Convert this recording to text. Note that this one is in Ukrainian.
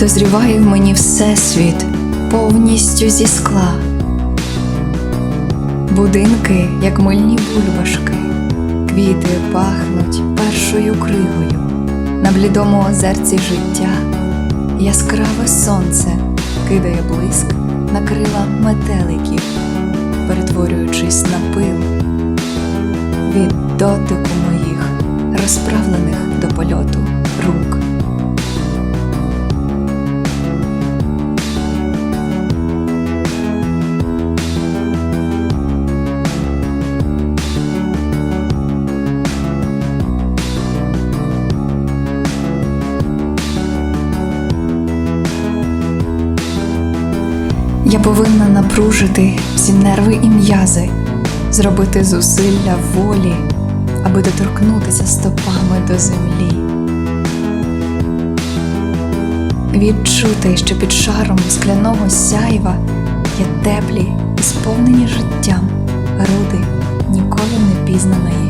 Дозріває в мені всесвіт повністю зі скла. Будинки, як мильні бульбашки, квіти пахнуть першою кривою. На блідому озерці життя яскраве сонце кидає блиск на крила метеликів, перетворюючись на пил від дотику моїх розправлених до польоту рук. Я повинна напружити всі нерви і м'язи, зробити зусилля волі, аби доторкнутися стопами до землі, відчути, що під шаром скляного сяйва є теплі і сповнені життям груди ніколи не пізнаної.